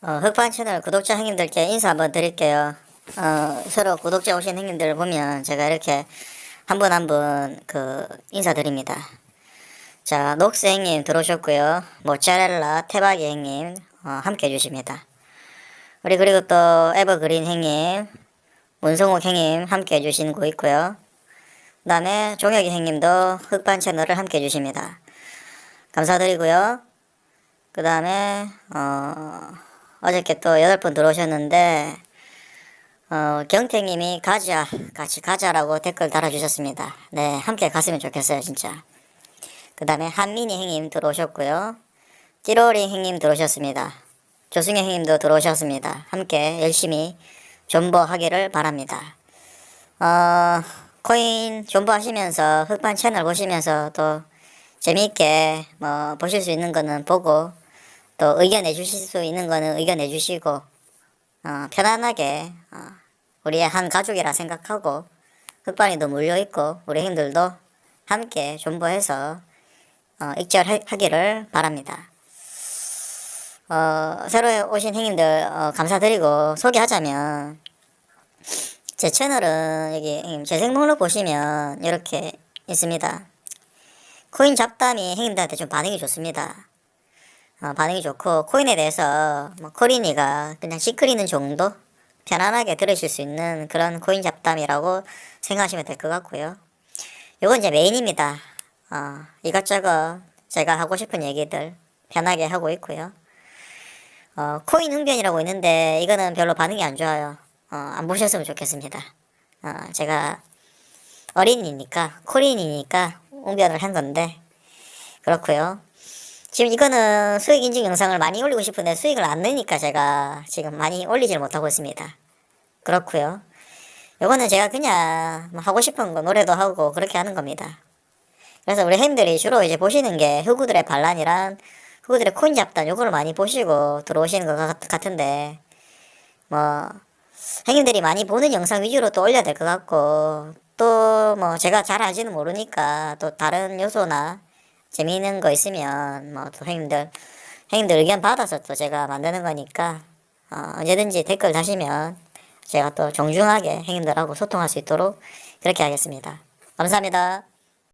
어, 흑반 채널 구독자 형님들께 인사 한번 드릴게요. 어, 새로 구독자 오신 형님들 보면 제가 이렇게 한 분 한 분 그 인사드립니다. 자, 녹스 형님 들어오셨고요. 모짜렐라 태박이 형님 어, 함께 해주십니다. 우리 그리고 또 에버그린 형님, 문성욱 형님 함께 해주시고 있고요. 그 다음에 종혁이 형님도 흑반 채널을 함께 해주십니다. 감사드리고요. 그 다음에 어, 어저께 또 여덟 분 들어오셨는데 어, 경태님이 가자 같이 가자라고 댓글 달아주셨습니다. 네 함께 갔으면 좋겠어요 진짜. 그 다음에 한민희 형님 들어오셨고요. 띠로리 형님 들어오셨습니다. 조승현 형님도 들어오셨습니다. 함께 열심히 존버하기를 바랍니다. 어, 코인 존버하시면서 흑반 채널 보시면서 또 재미있게 뭐 보실 수 있는 거는 보고 또 의견 내주실 수 있는 거는 의견 내주시고 어, 편안하게 어, 우리의 한 가족이라 생각하고 흑반이도 물려있고 우리 형들도 함께 존버해서 어, 익절하기를 바랍니다. 어, 새로 오신 형님들 어, 감사드리고 소개하자면 제 채널은 여기 재생 목록 보시면 이렇게 있습니다. 코인 잡담이 형님들한테 좀 반응이 좋습니다. 어, 반응이 좋고 코인에 대해서 뭐 코린이가 그냥 시크리는 정도 편안하게 들으실 수 있는 그런 코인 잡담이라고 생각하시면 될 것 같고요. 요건 이제 메인입니다. 어, 이것저것 제가 하고 싶은 얘기들 편하게 하고 있고요. 어, 코인 흥변이라고 있는데 이거는 별로 반응이 안 좋아요. 어, 안 보셨으면 좋겠습니다. 어, 제가 어린이니까 코린이니까 웅변을 한 건데 그렇고요. 지금 이거는 수익 인증 영상을 많이 올리고 싶은데 수익을 안 내니까 제가 지금 많이 올리질 못하고 있습니다. 그렇고요. 요거는 제가 그냥 뭐 하고 싶은 거 노래도 하고 그렇게 하는 겁니다. 그래서 우리 형님들이 주로 이제 보시는 게 흑우들의 반란이란 흑우들의 코인 잡단 요거를 많이 보시고 들어오시는 것 같- 같은데 뭐 형님들이 많이 보는 영상 위주로 또 올려야 될 것 같고 또 뭐 제가 잘 알지는 모르니까 또 다른 요소나 재미있는 거 있으면 뭐 또 형님들 형님들 의견 받아서 또 제가 만드는 거니까 어, 언제든지 댓글 다시면 제가 또 정중하게 형님들하고 소통할 수 있도록 그렇게 하겠습니다. 감사합니다.